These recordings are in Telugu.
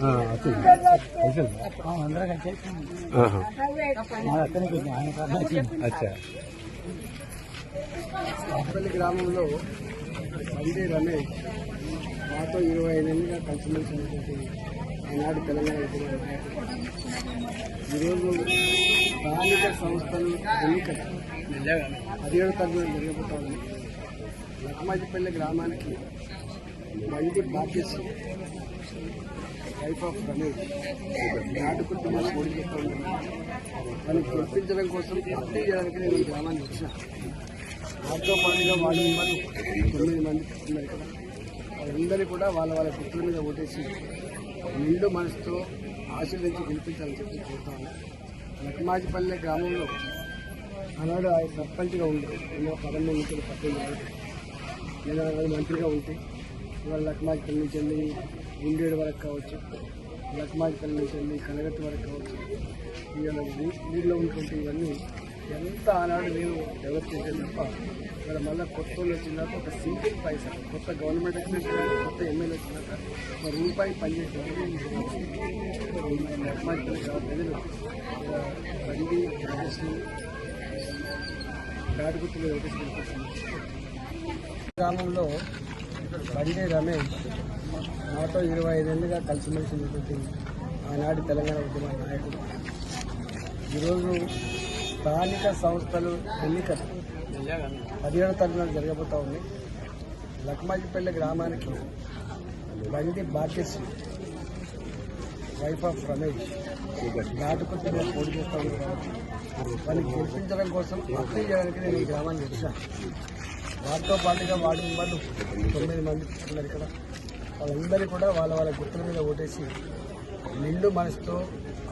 ఆ, గ్రామంలో సంజయ్ రమేష్ మాతో ఇరవై ఐదేళ్ళుగా కలిసిమెలిసి ఉన్నటువంటి ఆనాడు తెలంగాణ ఈరోజు స్థానిక సంస్థలు ఎన్నికలు పదిహేడు తరగతి జరగబోతా లక్మాజిపల్లి గ్రామానికి మంచి బాధ్యత వైఫ్ ఆఫ్ రమేష్ నాటు కుటుంబాన్ని పోటీ చేస్తూ ఉన్నారు గెలిపించడం కోసం పార్టీ చేయడానికి నేను ఈ గ్రామానికి వచ్చిన. వాటితో పాటుగా వాళ్ళు మెంబర్లు తొమ్మిది మంది ఉన్నారు ఇక్కడ. వాళ్ళందరినీ కూడా వాళ్ళ వాళ్ళ గుర్తుల మీద ఓటేసి నిండు మనసుతో ఆశీర్వించి గెలిపించాలని చెప్పి కోరుతాను లక్మాజిపల్లె గ్రామంలో ఆనాడు ఆయన సర్పంచ్గా ఉండే. ఎన్నో పదమూడు నుంచి పద్దెనిమిది లేదా నేను మంత్రిగా ఉంటే ఇవాళ లక్మాజిపల్లి నుంచి వెళ్ళి గుండేడు వరకు కావచ్చు లక్మాజిపల్లి నుంచి వెళ్ళి కనగత్తి వరకు కావచ్చు ఇవాళ ఊళ్ళో ఉన్నటువంటి ఇవన్నీ ఎంత ఆనాడు నేను డెవలప్ చేసే తప్ప ఇక్కడ మళ్ళీ కొత్త వాళ్ళు వచ్చినాక ఒక సింగిల్ పైసా కొత్త గవర్నమెంట్ వచ్చినాక కొత్త ఎమ్మెల్యే వచ్చినాక ఒక రూపాయి పనిచేసేది ప్రజలు బండి బండి రాజేశ్వరి గాడిగుట్టులో గ్రామంలో బండి రమేష్ నాతో ఇరవై ఐదేళ్ళుగా కలిసిమెలిసి ఉంటుంది ఆనాటి తెలంగాణ ఉద్యమ నాయకుడు. ఈరోజు స్థానిక సంస్థలు ఎన్నికలు పదిహేడు తరగతి జరగబోతా ఉంది లక్మాజిపల్లి గ్రామానికి బండి బాధ్యశ్రీ వైఫ్ ఆఫ్ రమేష్ నాటుకుంటే పోటీ చేస్తా ఉన్నారు. వాళ్ళని గెలిపించడం కోసం అప్లై చేయడానికి నేను ఈ గ్రామాన్ని వచ్చాను. వాటితో పాటుగా వార్డు మెంబర్లు తొమ్మిది మంది ఉన్నారు ఇక్కడ. వాళ్ళందరూ కూడా వాళ్ళ వాళ్ళ గుర్తుల మీద ఓటేసి నిండు మనసుతో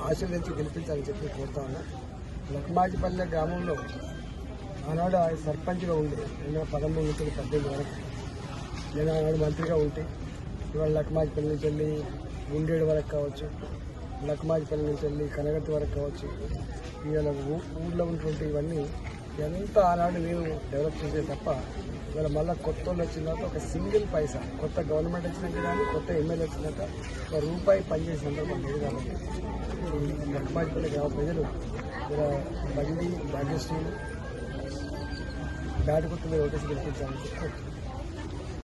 ఆశీర్వదించి గెలిపించాలని చెప్పి కోరుతా ఉన్నా. లక్మాజిపల్లె గ్రామంలో ఆనాడు ఆయన సర్పంచ్గా ఉండే రెండు వేల పదమూడు నుంచి పద్దెనిమిది వరకు నేను ఆనాడు మంత్రిగా ఉంటే ఇవాళ లక్మాజిపల్లి నుంచి వెళ్ళి గుండేడు వరకు కావచ్చు లక్మాజిపల్లి నుంచి వెళ్ళి కనగట్టు వరకు కావచ్చు ఇవాళ ఊ- ఊళ్ళో ఉన్నటువంటి ఇవన్నీ ఎంత ఆనాడు నేను డెవలప్ చేసే తప్ప ఇవాళ మళ్ళీ కొత్త వాళ్ళు వచ్చినాక ఒక సింగిల్ పైసా కొత్త గవర్నమెంట్ వచ్చినాక కానీ కొత్త ఎమ్మెల్యే వచ్చినాక ఒక రూపాయి పనిచేసే సందర్భం లేదు కాబట్టి. ఈ గ్రామ ప్రజలు ఇలా బండి భాగ్యశ్రీలు దాటి కొత్తలో ఓటేసి గెలిపించాలని చెప్పి